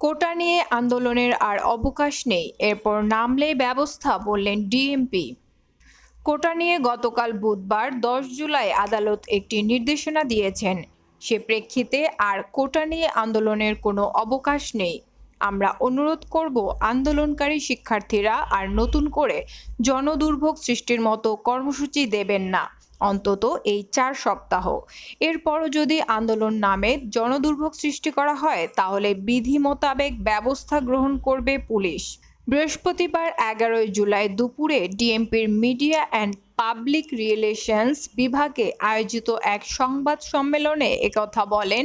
কোটা নিয়ে আন্দোলনের আর অবকাশ নেই। এরপর নামলেই ব্যবস্থা, বললেন ডিএমপি। কোটা নিয়ে গতকাল বুধবার দশ জুলাই আদালত একটি নির্দেশনা দিয়েছেন। সে প্রেক্ষিতে আর কোটা নিয়ে আন্দোলনের কোনো অবকাশ নেই। আমরা অনুরোধ করব আন্দোলনকারী শিক্ষার্থীরা আর নতুন করে জনদুর্ভোগ সৃষ্টির মতো কর্মসূচি দেবেন না, অন্তত এই চার সপ্তাহ। এরপরও যদি আন্দোলন নামে জনদুর্ভোগ সৃষ্টি করা হয়, তাহলে বিধি মোতাবেক ব্যবস্থা গ্রহণ করবে পুলিশ। বৃহস্পতিবার এগারোই জুলাই দুপুরে ডিএমপির মিডিয়া অ্যান্ড পাবলিক রিলেশনস বিভাগে আয়োজিত এক সংবাদ সম্মেলনে একথা বলেন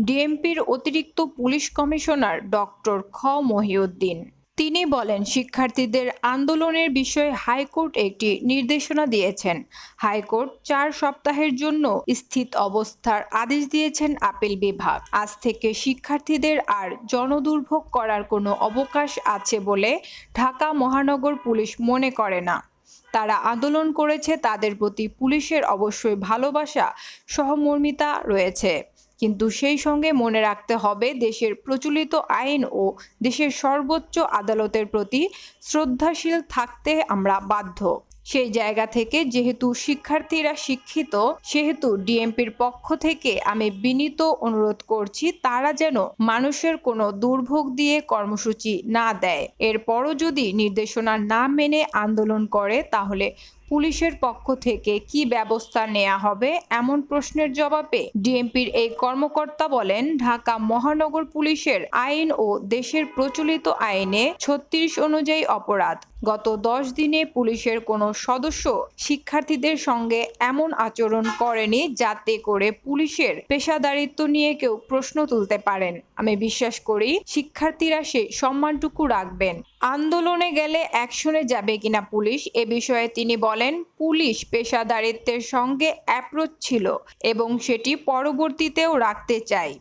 ডিএমপির অতিরিক্ত পুলিশ কমিশনার ডক্টর খ. মহিউদ্দিন। তিনি বলেন, শিক্ষার্থীদের আন্দোলনের বিষয়ে হাইকোর্ট একটি নির্দেশনা দিয়েছেন। হাইকোর্ট চার সপ্তাহের জন্য স্থিত অবস্থার আদেশ দিয়েছেন আপিল বিভাগ। আজ থেকে শিক্ষার্থীদের আর জনদুর্ভোগ করার কোনো অবকাশ আছে বলে ঢাকা মহানগর পুলিশ মনে করে না। তারা আন্দোলন করেছে, তাদের প্রতি পুলিশের অবশ্যই ভালোবাসা, সহমর্মিতা রয়েছে। কিন্তু সেই সঙ্গে মনে রাখতে হবে, দেশের প্রচলিত আইন ও দেশের সর্বোচ্চ আদালতের প্রতি শ্রদ্ধাশীল থাকতে আমরা বাধ্য। সেই জায়গা থেকে যেহেতু শিক্ষার্থীরা শিক্ষিত, সেহেতু ডিএমপির পক্ষ থেকে আমি বিনীত অনুরোধ করছি, তারা যেন মানুষের কোনো দুর্ভোগ দিয়ে কর্মসূচি না দেয়। এরপরও যদি নির্দেশনা না মেনে আন্দোলন করে, তাহলে পুলিশের পক্ষ থেকে কি ব্যবস্থা নেওয়া হবে এমন প্রশ্নের জবাবে ডিএমপির এই কর্মকর্তা বলেন, ঢাকা মহানগর পুলিশের আইন ও দেশের প্রচলিত আইনে ছত্রিশ অনুযায়ী অপরাধ। গত দশ দিনে পুলিশের কোনো সদস্য শিক্ষার্থীদের সঙ্গে এমন আচরণ করেনি যাতে করে পুলিশের পেশাদারিত্ব নিয়ে কেউ প্রশ্ন তুলতে পারেন। আমি বিশ্বাস করি, শিক্ষার্থীরা সে সম্মানটুকু রাখবেন। আন্দোলনে গেলে অ্যাকশনে যাবে কিনা পুলিশ এ বিষয়ে তিনি বলেন পুলিশ পেশাদারিত্বের সঙ্গে অ্যাপ্রোচ ছিল এবং সেটি পরবর্তীতেও রাখতে চাই